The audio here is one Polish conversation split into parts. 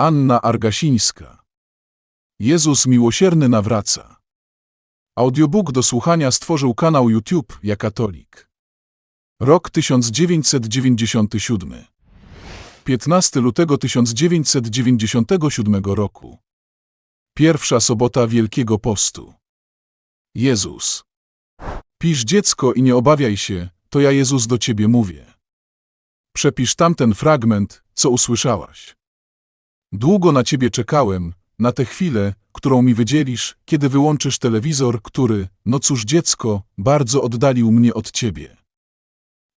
Anna Argasińska. Jezus miłosierny nawraca. Audiobook do słuchania stworzył kanał YouTube Ja Katolik. Rok 1997. 15 lutego 1997 roku. Pierwsza sobota Wielkiego Postu. Jezus. Pisz dziecko i nie obawiaj się, to ja Jezus do ciebie mówię. Przepisz tamten fragment, co usłyszałaś. Długo na ciebie czekałem, na tę chwilę, którą mi wydzielisz, kiedy wyłączysz telewizor, który, no cóż dziecko, bardzo oddalił mnie od ciebie.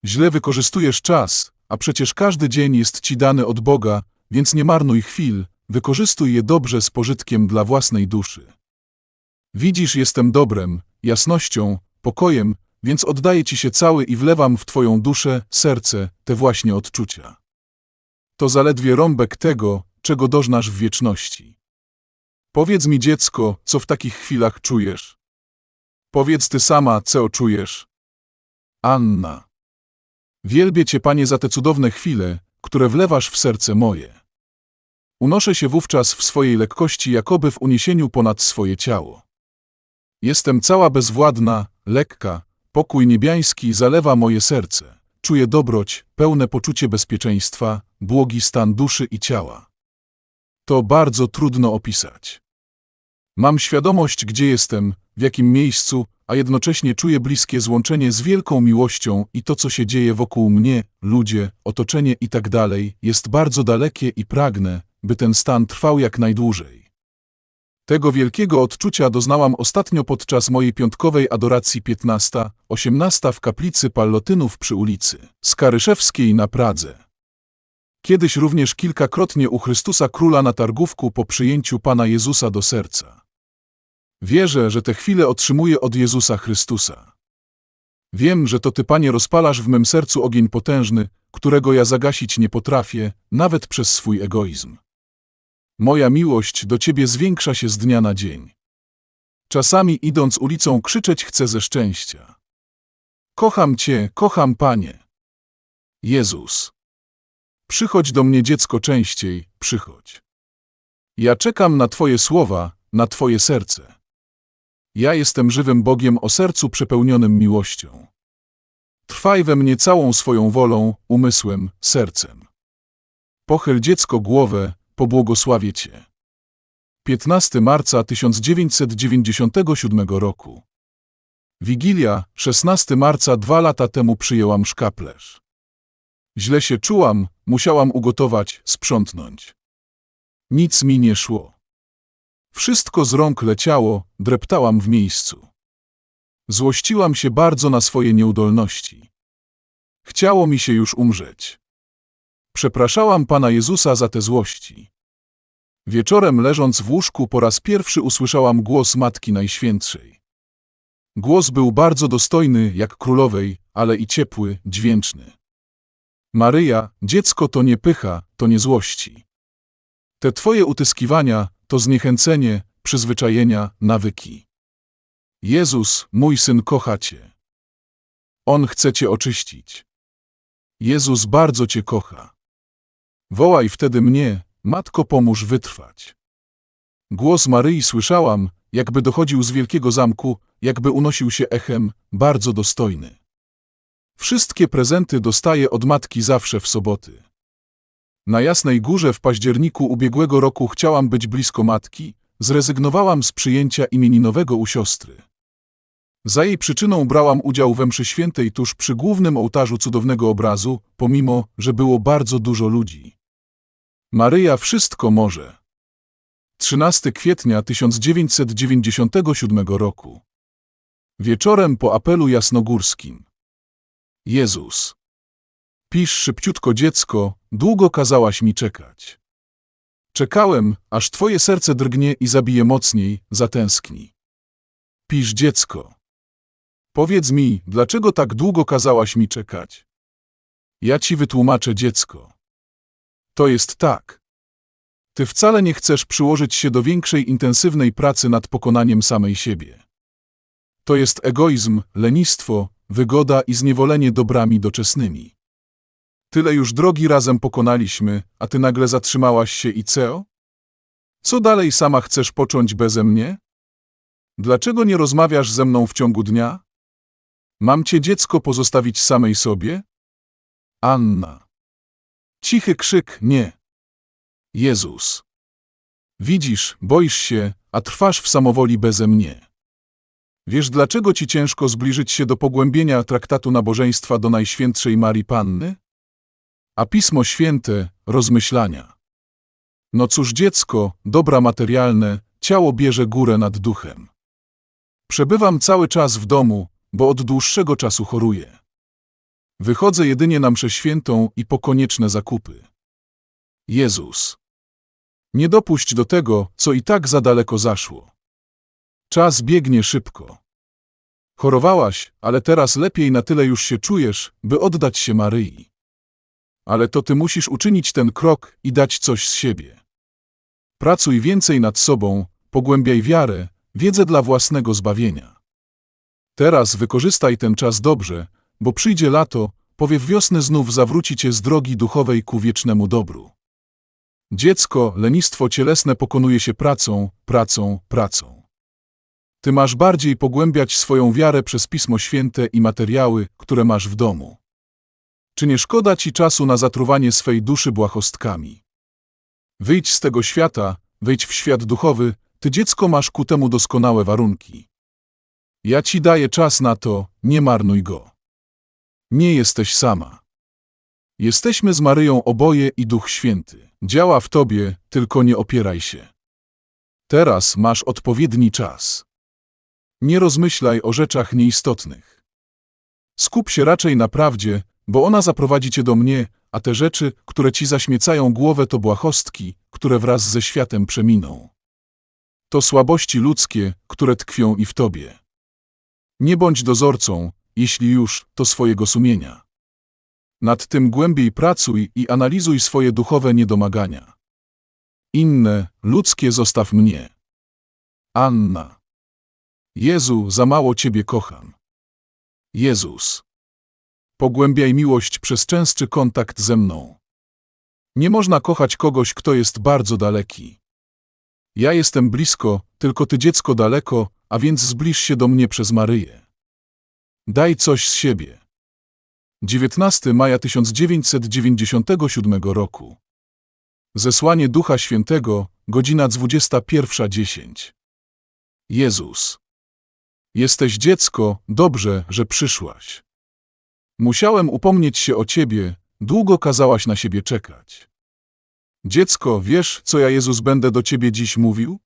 Źle wykorzystujesz czas, a przecież każdy dzień jest ci dany od Boga, więc nie marnuj chwil, wykorzystuj je dobrze z pożytkiem dla własnej duszy. Widzisz, jestem dobrem, jasnością, pokojem, więc oddaję ci się cały i wlewam w twoją duszę, serce, te właśnie odczucia. To zaledwie rąbek tego, czego doznasz w wieczności. Powiedz mi, dziecko, co w takich chwilach czujesz. Powiedz ty sama, co czujesz. Anna. Wielbię cię, panie, za te cudowne chwile, które wlewasz w serce moje. Unoszę się wówczas w swojej lekkości, jakoby w uniesieniu ponad swoje ciało. Jestem cała bezwładna, lekka, pokój niebiański zalewa moje serce. Czuję dobroć, pełne poczucie bezpieczeństwa, błogi stan duszy i ciała. To bardzo trudno opisać. Mam świadomość, gdzie jestem, w jakim miejscu, a jednocześnie czuję bliskie złączenie z wielką miłością i to, co się dzieje wokół mnie, ludzie, otoczenie i tak jest bardzo dalekie i pragnę, by ten stan trwał jak najdłużej. Tego wielkiego odczucia doznałam ostatnio podczas mojej piątkowej adoracji 15-18 w kaplicy Pallotynów przy ulicy Skaryszewskiej na Pradze. Kiedyś również kilkakrotnie u Chrystusa Króla na targówku po przyjęciu Pana Jezusa do serca. Wierzę, że te chwile otrzymuję od Jezusa Chrystusa. Wiem, że to Ty, Panie, rozpalasz w mym sercu ogień potężny, którego ja zagasić nie potrafię, nawet przez swój egoizm. Moja miłość do Ciebie zwiększa się z dnia na dzień. Czasami idąc ulicą krzyczeć chcę ze szczęścia. Kocham Cię, kocham Panie. Jezus. Przychodź do mnie dziecko częściej, przychodź. Ja czekam na Twoje słowa, na Twoje serce. Ja jestem żywym Bogiem o sercu przepełnionym miłością. Trwaj we mnie całą swoją wolą, umysłem, sercem. Pochyl dziecko głowę, pobłogosławię Cię. 15 marca 1997 roku. Wigilia, 16 marca dwa lata temu przyjęłam szkaplerz. Źle się czułam, musiałam ugotować, sprzątnąć. Nic mi nie szło. Wszystko z rąk leciało, dreptałam w miejscu. Złościłam się bardzo na swoje nieudolności. Chciało mi się już umrzeć. Przepraszałam Pana Jezusa za te złości. Wieczorem leżąc w łóżku po raz pierwszy usłyszałam głos Matki Najświętszej. Głos był bardzo dostojny, jak królowej, ale i ciepły, dźwięczny. Maryja, dziecko to nie pycha, to nie złości. Te Twoje utyskiwania to zniechęcenie, przyzwyczajenia, nawyki. Jezus, mój syn, kocha Cię. On chce Cię oczyścić. Jezus bardzo Cię kocha. Wołaj wtedy mnie, Matko, pomóż wytrwać. Głos Maryi słyszałam, jakby dochodził z wielkiego zamku, jakby unosił się echem, bardzo dostojny. Wszystkie prezenty dostaję od matki zawsze w soboty. Na Jasnej Górze w październiku ubiegłego roku chciałam być blisko matki, zrezygnowałam z przyjęcia imieninowego u siostry. Za jej przyczyną brałam udział we mszy świętej tuż przy głównym ołtarzu cudownego obrazu, pomimo, że było bardzo dużo ludzi. Maryja wszystko może. 13 kwietnia 1997 roku. Wieczorem po apelu jasnogórskim. Jezus. Pisz szybciutko dziecko, długo kazałaś mi czekać. Czekałem, aż twoje serce drgnie i zabije mocniej, zatęskni. Pisz dziecko. Powiedz mi, dlaczego tak długo kazałaś mi czekać? Ja ci wytłumaczę dziecko. To jest tak. Ty wcale nie chcesz przyłożyć się do większej intensywnej pracy nad pokonaniem samej siebie. To jest egoizm, lenistwo, wygoda i zniewolenie dobrami doczesnymi. Tyle już drogi razem pokonaliśmy, a ty nagle zatrzymałaś się i co? Co dalej sama chcesz począć beze mnie? Dlaczego nie rozmawiasz ze mną w ciągu dnia? Mam cię dziecko pozostawić samej sobie? Anna. Cichy krzyk, nie. Jezus. Widzisz, boisz się, a trwasz w samowoli beze mnie. Wiesz, dlaczego ci ciężko zbliżyć się do pogłębienia traktatu nabożeństwa do Najświętszej Marii Panny? A Pismo Święte, rozmyślania. No cóż, dziecko, dobra materialne, ciało bierze górę nad duchem. Przebywam cały czas w domu, bo od dłuższego czasu choruję. Wychodzę jedynie na mszę świętą i po konieczne zakupy. Jezus. Nie dopuść do tego, co i tak za daleko zaszło. Czas biegnie szybko. Chorowałaś, ale teraz lepiej na tyle już się czujesz, by oddać się Maryi. Ale to ty musisz uczynić ten krok i dać coś z siebie. Pracuj więcej nad sobą, pogłębiaj wiarę, wiedzę dla własnego zbawienia. Teraz wykorzystaj ten czas dobrze, bo przyjdzie lato, powiew wiosny znów zawróci cię z drogi duchowej ku wiecznemu dobru. Dziecko, lenistwo cielesne pokonuje się pracą, pracą, pracą. Ty masz bardziej pogłębiać swoją wiarę przez Pismo Święte i materiały, które masz w domu. Czy nie szkoda ci czasu na zatruwanie swej duszy błahostkami? Wyjdź z tego świata, wejdź w świat duchowy, ty dziecko masz ku temu doskonałe warunki. Ja ci daję czas na to, nie marnuj go. Nie jesteś sama. Jesteśmy z Maryją oboje i Duch Święty. Działa w tobie, tylko nie opieraj się. Teraz masz odpowiedni czas. Nie rozmyślaj o rzeczach nieistotnych. Skup się raczej na prawdzie, bo ona zaprowadzi cię do mnie, a te rzeczy, które ci zaśmiecają głowę, to błahostki, które wraz ze światem przeminą. To słabości ludzkie, które tkwią i w tobie. Nie bądź dozorcą, jeśli już, to swojego sumienia. Nad tym głębiej pracuj i analizuj swoje duchowe niedomagania. Inne, ludzkie zostaw mnie. Anna. Jezu, za mało Ciebie kocham. Jezus. Pogłębiaj miłość przez częstszy kontakt ze mną. Nie można kochać kogoś, kto jest bardzo daleki. Ja jestem blisko, tylko Ty dziecko daleko, a więc zbliż się do mnie przez Maryję. Daj coś z siebie. 19 maja 1997 roku. Zesłanie Ducha Świętego, godzina 21.10. Jezus. Jesteś dziecko, dobrze, że przyszłaś. Musiałem upomnieć się o ciebie, długo kazałaś na siebie czekać. Dziecko, wiesz, co ja Jezus będę do ciebie dziś mówił?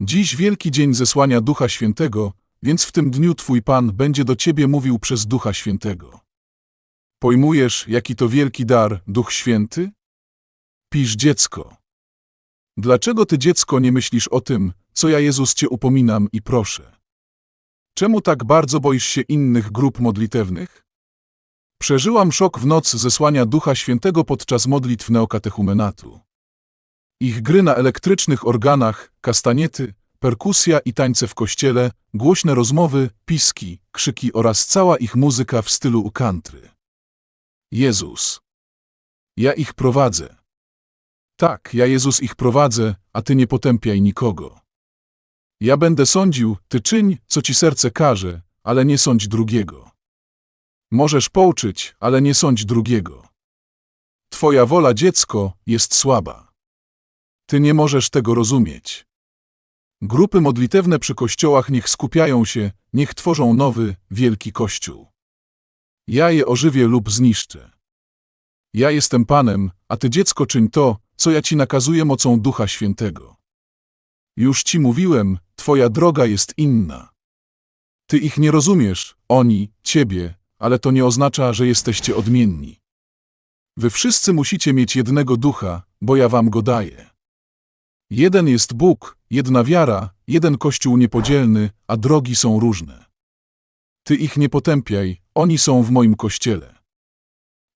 Dziś wielki dzień zesłania Ducha Świętego, więc w tym dniu Twój Pan będzie do ciebie mówił przez Ducha Świętego. Pojmujesz, jaki to wielki dar, Duch Święty? Pisz dziecko. Dlaczego ty, dziecko, nie myślisz o tym, co ja Jezus cię upominam i proszę? Czemu tak bardzo boisz się innych grup modlitewnych? Przeżyłam szok w noc zesłania Ducha Świętego podczas modlitw neokatechumenatu. Ich gry na elektrycznych organach, kastaniety, perkusja i tańce w kościele, głośne rozmowy, piski, krzyki oraz cała ich muzyka w stylu country. Jezus. Ja ich prowadzę. Tak, ja Jezus ich prowadzę, a ty nie potępiaj nikogo. Ja będę sądził, ty czyń, co ci serce każe, ale nie sądź drugiego. Możesz pouczyć, ale nie sądź drugiego. Twoja wola, dziecko, jest słaba. Ty nie możesz tego rozumieć. Grupy modlitewne przy kościołach niech skupiają się, niech tworzą nowy, wielki kościół. Ja je ożywię lub zniszczę. Ja jestem Panem, a ty dziecko czyń to, co ja ci nakazuję mocą Ducha Świętego. Już ci mówiłem, twoja droga jest inna. Ty ich nie rozumiesz, oni, ciebie, ale to nie oznacza, że jesteście odmienni. Wy wszyscy musicie mieć jednego ducha, bo ja wam go daję. Jeden jest Bóg, jedna wiara, jeden Kościół niepodzielny, a drogi są różne. Ty ich nie potępiaj, oni są w moim kościele.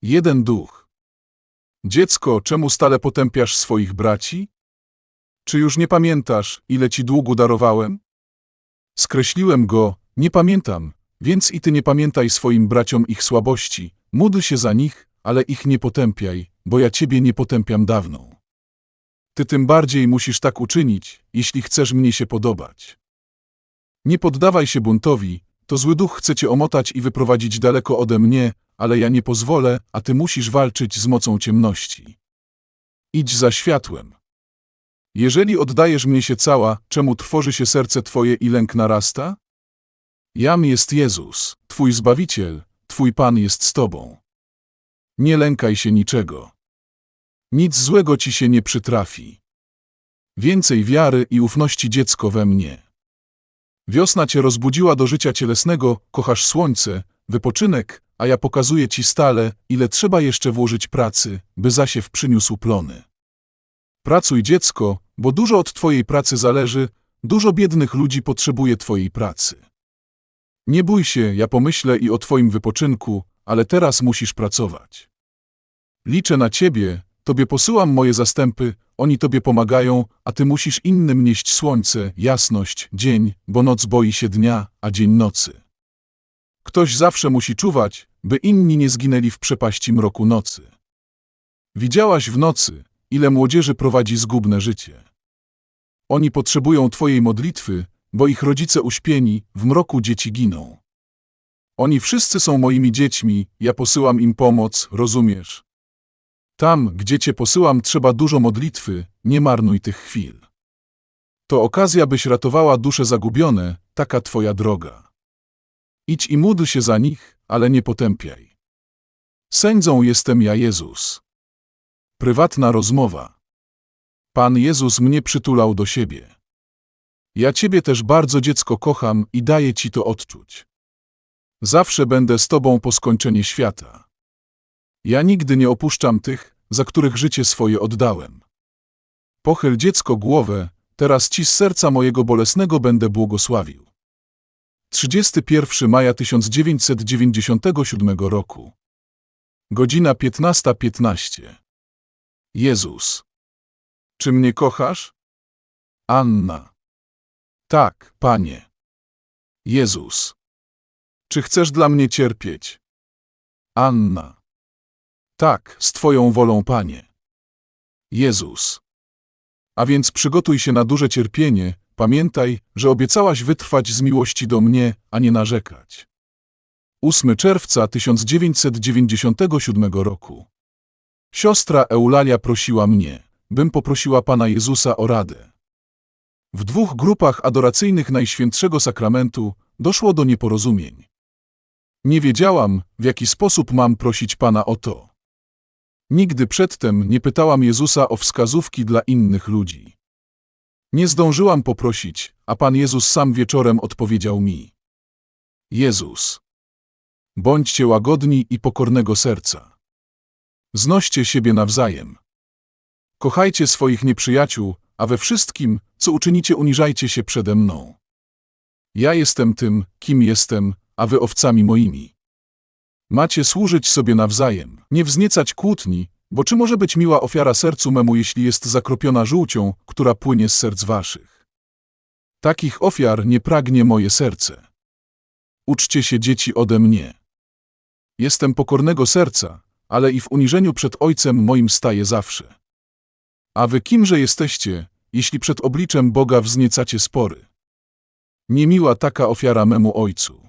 Jeden duch. Dziecko, czemu stale potępiasz swoich braci? Czy już nie pamiętasz, ile ci długu darowałem? Skreśliłem go, nie pamiętam, więc i ty nie pamiętaj swoim braciom ich słabości, módl się za nich, ale ich nie potępiaj, bo ja ciebie nie potępiam dawną. Ty tym bardziej musisz tak uczynić, jeśli chcesz mnie się podobać. Nie poddawaj się buntowi, to zły duch chce cię omotać i wyprowadzić daleko ode mnie, ale ja nie pozwolę, a ty musisz walczyć z mocą ciemności. Idź za światłem. Jeżeli oddajesz mnie się cała, czemu trwoży się serce twoje i lęk narasta? Jam jest Jezus, twój Zbawiciel, twój Pan jest z tobą. Nie lękaj się niczego. Nic złego ci się nie przytrafi. Więcej wiary i ufności dziecko we mnie. Wiosna cię rozbudziła do życia cielesnego, kochasz słońce, wypoczynek, a ja pokazuję ci stale, ile trzeba jeszcze włożyć pracy, by zasiew przyniósł plony. Pracuj dziecko, bo dużo od twojej pracy zależy, dużo biednych ludzi potrzebuje twojej pracy. Nie bój się, ja pomyślę i o twoim wypoczynku, ale teraz musisz pracować. Liczę na ciebie, tobie posyłam moje zastępy, oni tobie pomagają, a ty musisz innym nieść słońce, jasność, dzień, bo noc boi się dnia, a dzień nocy. Ktoś zawsze musi czuwać, by inni nie zginęli w przepaści mroku nocy. Widziałaś w nocy, ile młodzieży prowadzi zgubne życie. Oni potrzebują Twojej modlitwy, bo ich rodzice uśpieni, w mroku dzieci giną. Oni wszyscy są moimi dziećmi, ja posyłam im pomoc, rozumiesz? Tam, gdzie Cię posyłam, trzeba dużo modlitwy, nie marnuj tych chwil. To okazja, byś ratowała dusze zagubione, taka Twoja droga. Idź i módl się za nich, ale nie potępiaj. Sędzą jestem ja Jezus. Prywatna rozmowa. Pan Jezus mnie przytulał do siebie. Ja Ciebie też bardzo dziecko kocham i daję Ci to odczuć. Zawsze będę z Tobą po skończenie świata. Ja nigdy nie opuszczam tych, za których życie swoje oddałem. Pochyl dziecko głowę, teraz Ci z serca mojego bolesnego będę błogosławił. 31 maja 1997 roku. Godzina 15.15. 15. Jezus. Czy mnie kochasz? Anna. Tak, panie. Jezus. Czy chcesz dla mnie cierpieć? Anna. Tak, z Twoją wolą, panie. Jezus. A więc przygotuj się na duże cierpienie, pamiętaj, że obiecałaś wytrwać z miłości do mnie, a nie narzekać. 8 czerwca 1997 roku. Siostra Eulalia prosiła mnie, bym poprosiła Pana Jezusa o radę. W dwóch grupach adoracyjnych Najświętszego Sakramentu doszło do nieporozumień. Nie wiedziałam, w jaki sposób mam prosić Pana o to. Nigdy przedtem nie pytałam Jezusa o wskazówki dla innych ludzi. Nie zdążyłam poprosić, a Pan Jezus sam wieczorem odpowiedział mi. Jezus. Bądźcie łagodni i pokornego serca. Znoście siebie nawzajem. Kochajcie swoich nieprzyjaciół, a we wszystkim, co uczynicie, uniżajcie się przede mną. Ja jestem tym, kim jestem, a wy owcami moimi. Macie służyć sobie nawzajem, nie wzniecać kłótni, bo czy może być miła ofiara sercu memu, jeśli jest zakropiona żółcią, która płynie z serc waszych? Takich ofiar nie pragnie moje serce. Uczcie się dzieci ode mnie. Jestem pokornego serca, ale i w uniżeniu przed Ojcem moim staję zawsze. A wy kimże jesteście, jeśli przed obliczem Boga wzniecacie spory? Niemiła taka ofiara memu Ojcu.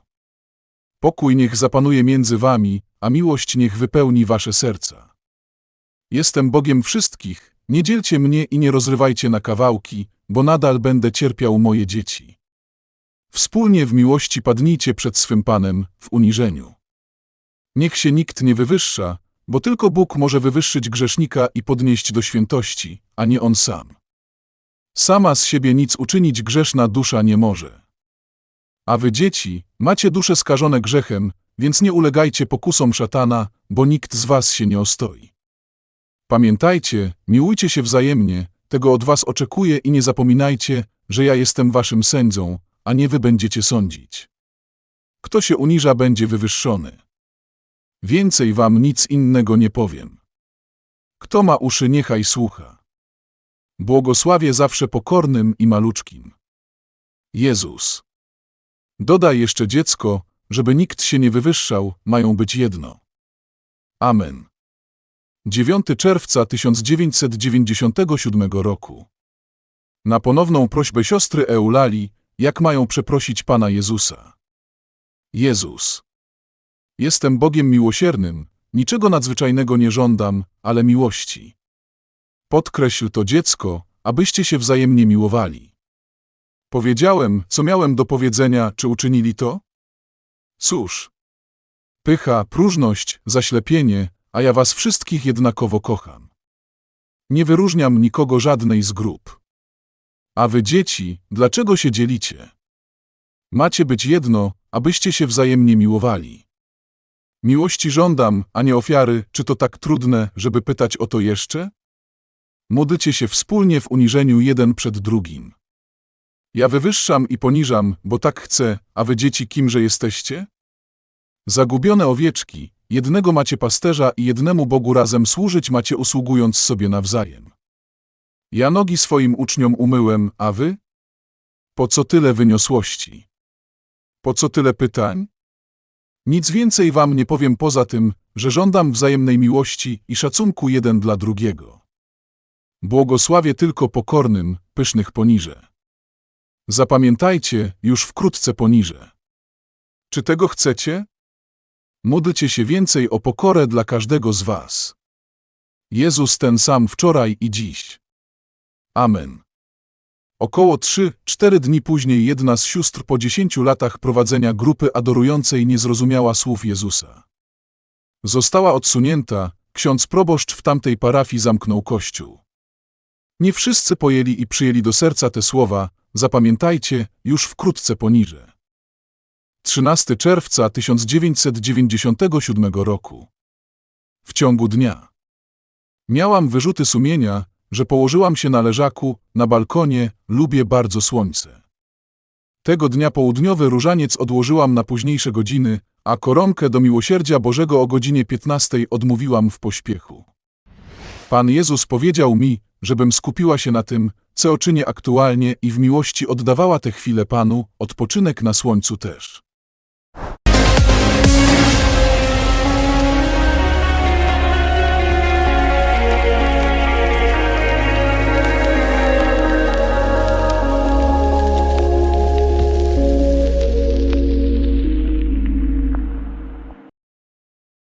Pokój niech zapanuje między wami, a miłość niech wypełni wasze serca. Jestem Bogiem wszystkich, nie dzielcie mnie i nie rozrywajcie na kawałki, bo nadal będę cierpiał moje dzieci. Wspólnie w miłości padnijcie przed swym Panem, w uniżeniu. Niech się nikt nie wywyższa, bo tylko Bóg może wywyższyć grzesznika i podnieść do świętości, a nie on sam. Sama z siebie nic uczynić grzeszna dusza nie może. A wy, dzieci, macie dusze skażone grzechem, więc nie ulegajcie pokusom szatana, bo nikt z was się nie ostoi. Pamiętajcie, miłujcie się wzajemnie, tego od was oczekuję i nie zapominajcie, że ja jestem waszym sędzią, a nie wy będziecie sądzić. Kto się uniża, będzie wywyższony. Więcej wam nic innego nie powiem. Kto ma uszy, niechaj słucha. Błogosławię zawsze pokornym i maluczkim. Jezus. Dodaj jeszcze dziecko, żeby nikt się nie wywyższał, mają być jedno. Amen. 9 czerwca 1997 roku. Na ponowną prośbę siostry Eulali, jak mają przeprosić Pana Jezusa. Jezus. Jestem Bogiem miłosiernym, niczego nadzwyczajnego nie żądam, ale miłości. Podkreśl to dziecko, abyście się wzajemnie miłowali. Powiedziałem, co miałem do powiedzenia, czy uczynili to? Cóż. Pycha, próżność, zaślepienie, a ja was wszystkich jednakowo kocham. Nie wyróżniam nikogo żadnej z grup. A wy dzieci, dlaczego się dzielicie? Macie być jedno, abyście się wzajemnie miłowali. Miłości żądam, a nie ofiary, czy to tak trudne, żeby pytać o to jeszcze? Módlcie się wspólnie w uniżeniu jeden przed drugim. Ja wywyższam i poniżam, bo tak chcę, a wy dzieci kimże jesteście? Zagubione owieczki, jednego macie pasterza i jednemu Bogu razem służyć macie usługując sobie nawzajem. Ja nogi swoim uczniom umyłem, a wy? Po co tyle wyniosłości? Po co tyle pytań? Nic więcej wam nie powiem poza tym, że żądam wzajemnej miłości i szacunku jeden dla drugiego. Błogosławię tylko pokornym, pysznych poniżę. Zapamiętajcie, już wkrótce poniżę. Czy tego chcecie? Módlcie się więcej o pokorę dla każdego z was. Jezus ten sam wczoraj i dziś. Amen. Około 3-4 dni później jedna z sióstr po 10 latach prowadzenia grupy adorującej nie zrozumiała słów Jezusa. Została odsunięta, ksiądz proboszcz w tamtej parafii zamknął kościół. Nie wszyscy pojęli i przyjęli do serca te słowa, zapamiętajcie, już wkrótce poniżę. 13 czerwca 1997 roku. W ciągu dnia. Miałam wyrzuty sumienia, że położyłam się na leżaku, na balkonie, lubię bardzo słońce. Tego dnia południowy różaniec odłożyłam na późniejsze godziny, a koronkę do miłosierdzia Bożego o godzinie 15 odmówiłam w pośpiechu. Pan Jezus powiedział mi, żebym skupiła się na tym, co czynię aktualnie i w miłości oddawała tę chwilę Panu, odpoczynek na słońcu też.